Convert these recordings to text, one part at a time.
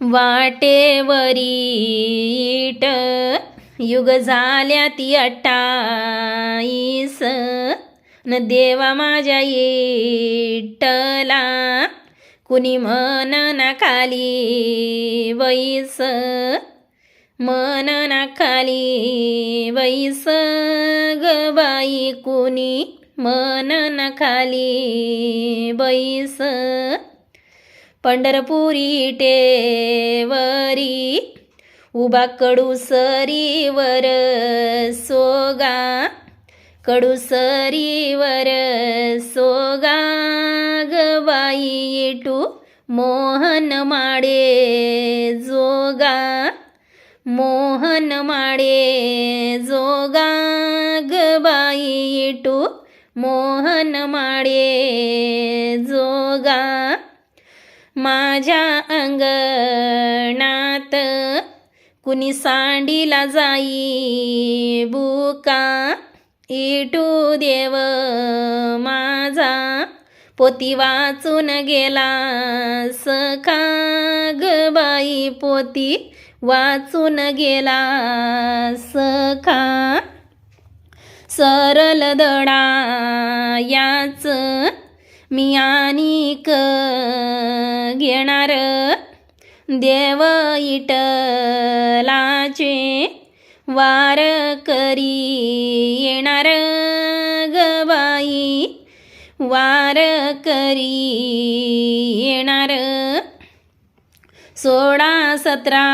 वाटेवरीट युग झाल्या ती अट्टाईस न देवा माझ्या येटला कुणी ना खाली वैस. मनना खाली वैस. गबाई बाई कुणी मनना खाली बैस पंढरपुरी टेवरी उभा कडूसरीवर सोगा कडूसरीवर सोगा गवाई इटू येटू मोहन माडे जोगा मोहन माडे जोगा गबाई इटू येटू मोहन माडे जोगा. माझ्या अंगणात कुणी सांडीला जाई बुका इटू देव माझा पोती वाचून गेला सखा ग बाई पोती वाचून गेला सखा. सरल दडा याच मी आणिक घेणार. देव इटलाचे वार करी येणार गबाई वार करी येणार. सोळा सतरा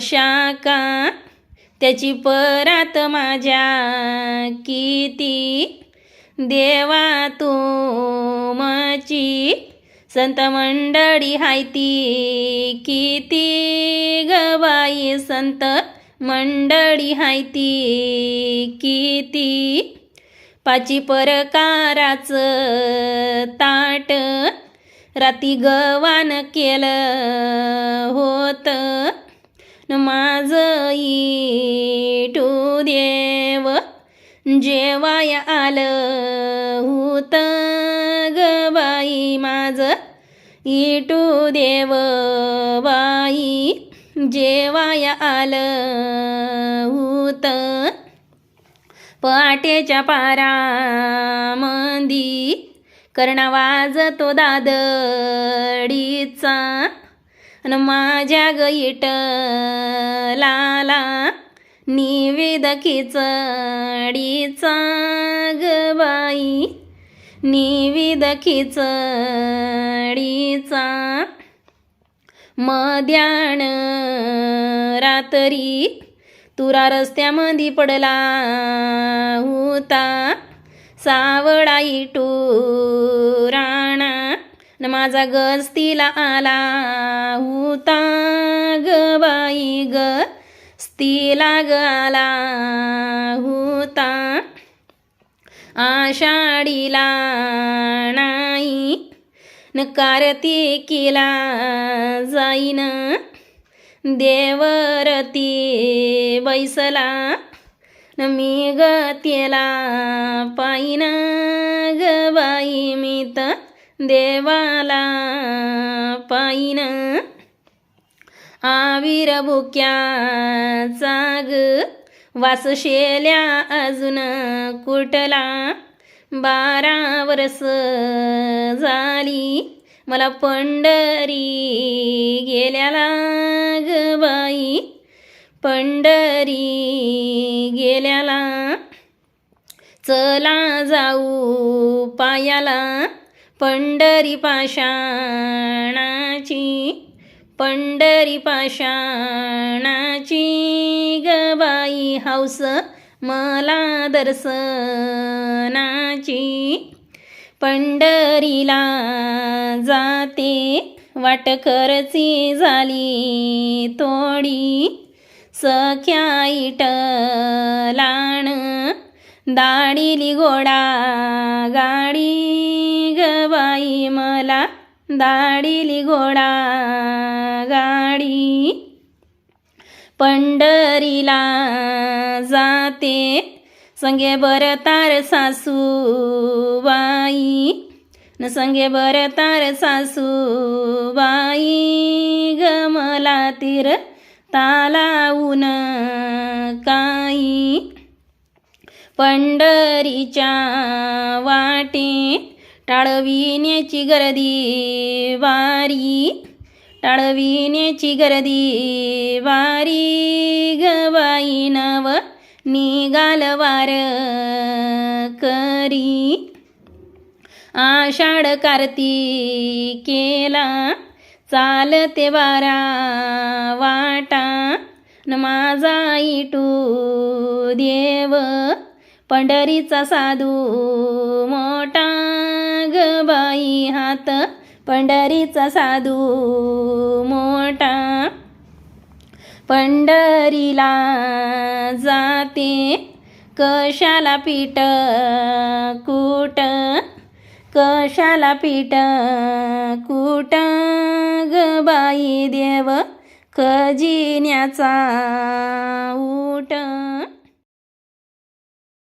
शाखा त्याची परात माझ्या किती. देवा तुमची संत मंडळी हायती किती गवाई संत मंडळी हायती किती? पाची परकाराच ताट राती गवान केलं होत. न माझ इटू देव जेवाय आलं होत गवाई माझं. इटू देव बाई जेवाय आलं होत पहाटेच्या पारामंदी कर्णा वाजतो दादडीचा आणि माझ्या गईट लाला निवेद खिचडीचा ग बाई निवेद खिचडीचा. मध्यान रात्री तुरा रस्त्यामध्ये पडला होता. सावळा इटू राणा न माझा गस्तीला आला होता. ग बाई ग स्तीला ग आला होता. आषाढीला नाही न कार्तिकीला जाईन. देवरती बैसला न मी गतीला पायीन ग बाई मी तर देवाला पायीन आवीर जाग वासशेल्या अजून कुठला? बारा वर्ष झाली. मला पंढरी गेल्याला ग बाई. पंढरी गेल्याला चला जाऊ पायाला. पंढरी पाषाणाची पंढरी पाषाणाची गबाई हौस मला दर्शनाची. पंढरीला जाते वाटकरची झाली तोडी सख्या इटलाण दाडीली घोडा गाडी गबाई मला दाडीली घोडा गाडी. पंढरीला जाते. संगे बरतार सासूबाई न संगे बर तार सासू बाई. तीर तालाऊन काही पंढरीच्या वाटे टाळविण्याची गर्दी वारी. टाळविण्याची गर्दी वारी. गवाई नव निघाल वार करी. आषाढ कार्तिकेला चालते वारा वाटा. न माझा इटू देव पंढरीचा साधू मोठा. ग बाई हात पंढरीचा साधू मोठा. पंढरीला जाते कशाला पीठ कूट? कशाला पीठ कूट? ग बाई देव खजिन्याचा